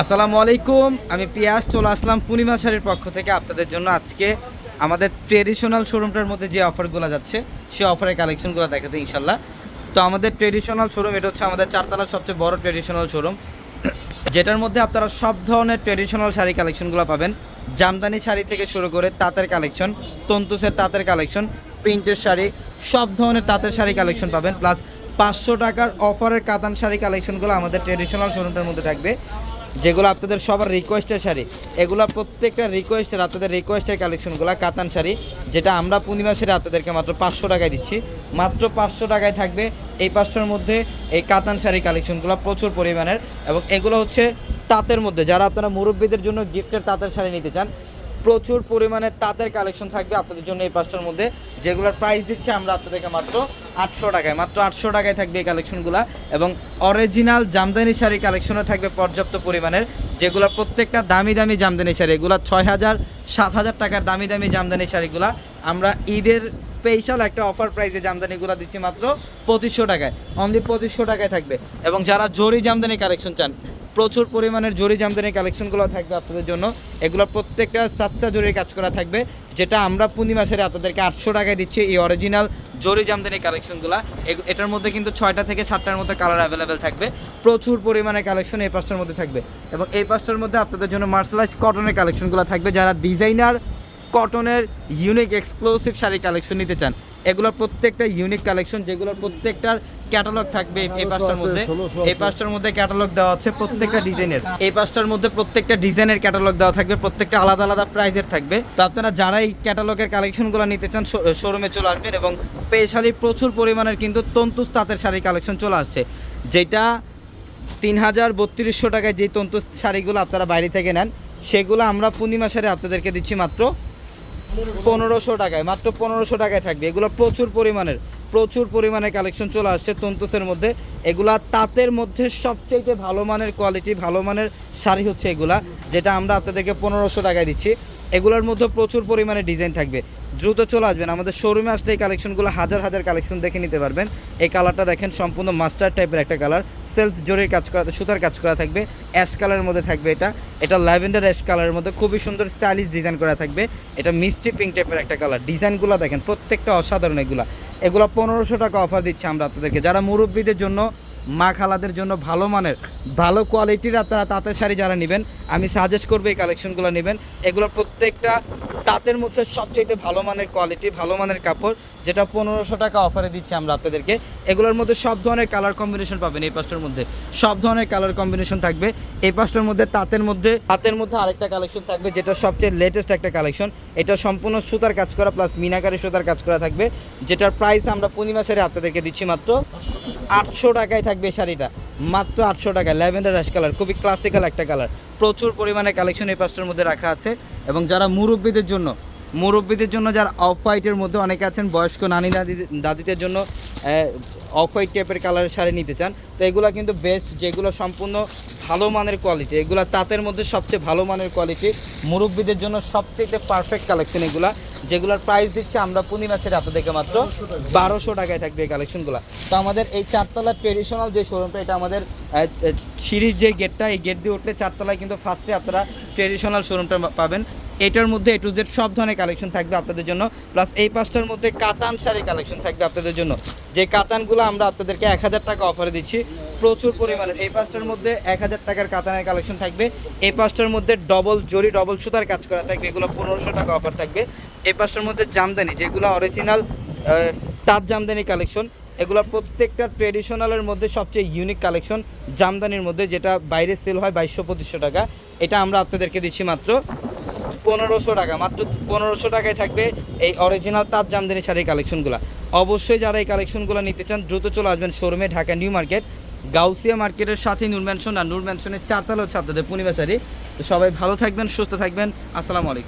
আসসালামু আলাইকুম, আমি পিয়াস চলে আসলাম পূর্ণিমা শাড়ির পক্ষ থেকে আপনাদের জন্য আজকে আমাদের ট্রেডিশনাল শোরুমটার মধ্যে যে অফারগুলো যাচ্ছে, সে অফারের কালেকশনগুলো দেখাতে ইনশাল্লাহ তো আমাদের ট্রেডিশনাল শোরুম এটা হচ্ছে আমাদের চারতলার সবচেয়ে বড় ট্রেডিশনাল শোরুম যেটার মধ্যে আপনারা সব ধরনের ট্রেডিশনাল শাড়ি কালেকশনগুলো পাবেন। জামদানি শাড়ি থেকে শুরু করে তাঁতের কালেকশন তন্তুসের তাঁতের কালেকশন প্রিন্টের শাড়ি, সব ধরনের তাঁতের শাড়ি কালেকশন পাবেন। প্লাস পাঁচশো টাকার অফারের কাতান শাড়ি কালেকশনগুলো আমাদের ট্রেডিশনাল শোরুমটার মধ্যে থাকবে। যেগুলো আপনাদের সবার রিকোয়েস্টের শাড়ি। এগুলো প্রত্যেকটা রিকোয়েস্টের আপনাদের রিকোয়েস্টের কালেকশনগুলো কাতান শাড়ি, যেটা আমরা পূর্ণিমা শাড়ি আপনাদেরকে মাত্র পাঁচশো টাকায় দিচ্ছি। মাত্র পাঁচশো টাকায় থাকবে এই পাঁচশোর মধ্যে এই কাতান শাড়ি কালেকশনগুলো প্রচুর পরিমাণের এবং এগুলো হচ্ছে তাঁতের মধ্যে। যারা আপনারা মুরব্বীদের জন্য গিফটের তাঁতের শাড়ি নিতে চান প্রচুর পরিমাণে তাঁতের কালেকশন থাকবে আপনাদের জন্য এই পাঁচটার মধ্যে। যেগুলোর প্রাইস দিচ্ছি আমরা আপনাদেরকে মাত্র আটশো টাকায়, মাত্র আটশো টাকায় থাকবে এই কালেকশনগুলো এবং অরিজিনাল জামদানি শাড়ি কালেকশনও থাকবে পর্যাপ্ত পরিমাণের যেগুলো প্রত্যেকটা দামি দামি জামদানি শাড়ি, এগুলো ছয় হাজার, সাত হাজার টাকার দামি দামি জামদানি শাড়িগুলো আমরা ঈদের স্পেশাল একটা অফার প্রাইসে জামদানিগুলো দিচ্ছি মাত্র পঁচিশশো টাকায় অনলি পঁচিশশো টাকায় থাকবে। এবং যারা জরি জামদানি কালেকশন চান প্রচুর পরিমাণের জরি জামদানি কালেকশনগুলো থাকবে আপনাদের জন্য। এগুলো প্রত্যেকটা সাতটা জরির কাজ করা থাকবে, যেটা আমরা পূর্ণিমা সেরে আপনাদেরকে আটশো টাকায় দিচ্ছি এই অরিজিনাল জরি জামদানি কালেকশনগুলো এটার মধ্যে কিন্তু ছয়টা থেকে সাতটার মধ্যে কালার অ্যাভেলেবেল থাকবে। প্রচুর পরিমাণে কালেকশন এই পাঁচটার মধ্যে থাকবে। এবং এই পাঁচটার মধ্যে আপনাদের জন্য মার্শালাইজ কটনের কালেকশনগুলো থাকবে। যারা ডিজাইনার কটনের ইউনিক এক্সক্লুসিভ শাড়ি কালেকশন নিতে চান এগুলোর প্রত্যেকটা ইউনিক কালেকশন যেগুলোর প্রত্যেকটার ক্যাটালগ থাকবে এই পাঁচটার মধ্যে। এই পাঁচটার মধ্যে ক্যাটালগ দেওয়া হচ্ছে প্রত্যেকটা ডিজাইনের এই পাঁচটার মধ্যে প্রত্যেকটা ডিজাইনের ক্যাটালগ দেওয়া থাকবে প্রত্যেকটা আলাদা আলাদা প্রাইজের থাকবে। তো আপনারা যারা এই ক্যাটালগের কালেকশনগুলো নিতে চান শোরুমে চলে আসবেন এবং স্পেশালি প্রচুর পরিমাণের কিন্তু তন্তুস তাঁতের শাড়ির কালেকশন চলে আসছে। যেটা তিন হাজার বত্রিশশো টাকায় যে তন্তুস শাড়িগুলো আপনারা বাইরে থেকে নেন সেগুলো আমরা পূর্ণিমা শাড়ি আপনাদেরকে দিচ্ছি মাত্র পনেরোশো টাকায়, মাত্র পনেরোশো টাকায় থাকবে। এগুলো প্রচুর পরিমাণের, প্রচুর পরিমাণে কালেকশন চলে আসছে তন্তুসের মধ্যে। এগুলা তাঁতের মধ্যে সবচেয়ে ভালো মানের কোয়ালিটি ভালো মানের শাড়ি হচ্ছে এগুলা, যেটা আমরা আপনাদেরকে পনেরোশো টাকায় দিচ্ছি। এগুলোর মধ্যে প্রচুর পরিমাণে ডিজাইন থাকবে। দ্রুত চলে আসবেন, আমাদের শোরুমে আসলে এই কালেকশনগুলো হাজার হাজার কালেকশন দেখে নিতে পারবেন। এই কালারটা দেখেন, সম্পূর্ণ মাস্টার টাইপের একটা কালার সেলস জোরের কাজ করা, সুতার কাজ করা থাকবে, অ্যাশ কালারের মধ্যে থাকবে এটা। এটা ল্যাভেন্ডার অ্যাশ কালারের মধ্যে খুবই সুন্দর স্টাইলিশ ডিজাইন করা থাকবে। এটা মিষ্টি পিঙ্ক টাইপের একটা কালার। ডিজাইনগুলো দেখেন, প্রত্যেকটা অসাধারণ এগুলো। এগুলো পনেরোশো টাকা অফার দিচ্ছে আমরা আপনাদেরকে। যারা মুরব্বীদের জন্য মা খালাদের জন্য ভালো মানের, ভালো কোয়ালিটির আপনারা তাঁতের শাড়ি যারা নেবেন, আমি সাজেস্ট করব এই কালেকশনগুলো নেবেন। এগুলো প্রত্যেকটা তাঁতের মধ্যে সবচেয়ে ভালো মানের কোয়ালিটি ভালো মানের কাপড়, যেটা পনেরোশো টাকা অফারে দিচ্ছি আমরা আপনাদেরকে। এগুলোর মধ্যে সব ধরনের কালার কম্বিনেশন পাবেন এই পাঁচটার মধ্যে। সব ধরনের কালার কম্বিনেশন থাকবে। এই পাঁচটার মধ্যে তাঁতের মধ্যে তাঁতের মধ্যে আরেকটা কালেকশন থাকবে, যেটা সবচেয়ে লেটেস্ট একটা কালেকশন এটা সম্পূর্ণ সুতার কাজ করা প্লাস মিনাকারি সুতার কাজ করা থাকবে, যেটার প্রাইস আমরা পূর্ণিমা সেরে আপনাদেরকে দিচ্ছি মাত্র আটশো টাকায় থাকবে শাড়িটা। মাত্র আটশো টাকায়। ল্যাভেন্ডার অ্যাশ কালার, খুবই ক্লাসিক্যাল একটা কালার। প্রচুর পরিমাণে কালেকশন এই পাঁচটার মধ্যে রাখা আছে। এবং যারা মুরব্বীদের জন্য মুরব্বীদের জন্য যারা অফ হোয়াইটের মধ্যে অনেকে আছেন, বয়স্ক নানি দাদি, দাদিদের জন্য অফ হোয়াইট টাইপের কালারের শাড়ি নিতে চান, তো এগুলো কিন্তু বেস্ট যেগুলো সম্পূর্ণ ভালো মানের কোয়ালিটি এগুলো তাঁতের মধ্যে সবচেয়ে ভালো মানের কোয়ালিটি মুরব্বীদের জন্য সবচেয়ে পারফেক্ট কালেকশন এগুলা। যেগুলোর প্রাইস দিচ্ছে আমরা পূর্ণিমা ছেড়ে আপনাদেরকে মাত্র বারোশো টাকায় থাকবে এই কালেকশনগুলো তো আমাদের এই চারতলা ট্রেডিশনাল যে শোরুমটা এটা আমাদের সিরিজ যে গেটটা এই গেট দিয়ে উঠলে চারতলায় কিন্তু ফার্স্টে আপনারা ট্রেডিশনাল শোরুমটা পাবেন। এটার মধ্যে এ টু জেড সব ধরনের কালেকশন থাকবে আপনাদের জন্য। প্লাস এই পাঁচটার মধ্যে কাতান শাড়ির কালেকশন থাকবে আপনাদের জন্য। যে কাতানগুলো আমরা আপনাদেরকে এক হাজার টাকা অফারে দিচ্ছি প্রচুর পরিমাণে। এই পাঁচটার মধ্যে এক হাজার টাকার কাতানের কালেকশন থাকবে। এই পাঁচটার মধ্যে ডবল জরি ডবল সুতার কাজ করা থাকবে। এগুলো পনেরোশো টাকা অফার থাকবে। এই পাঁচটার মধ্যে জামদানি, যেগুলো অরিজিনাল তাঁত জামদানি কালেকশন এগুলো প্রত্যেকটা ট্রেডিশনালের মধ্যে সবচেয়ে ইউনিক কালেকশন জামদানির মধ্যে, যেটা বাইরে সেল হয় বাইশশো, পঁচিশশো টাকা। এটা আমরা আপনাদেরকে দিচ্ছি মাত্র পনেরোশো টাকা। মাত্র পনেরোশো টাকায় থাকবে এই অরিজিনাল তাঁত জামদানি শাড়ির কালেকশনগুলো অবশ্যই যারা এই কালেকশনগুলো নিতে চান, দ্রুত চলে আসবেন শোরুমে ঢাকা নিউ মার্কেট। গাউসিয়া মার্কেটের সাথে নূর ম্যানশন আর নূর ম্যানশনের চারতলা হচ্ছে আপনাদের তো সবাই ভালো থাকবেন, সুস্থ থাকবেন। আসসালামু আলাইকুম।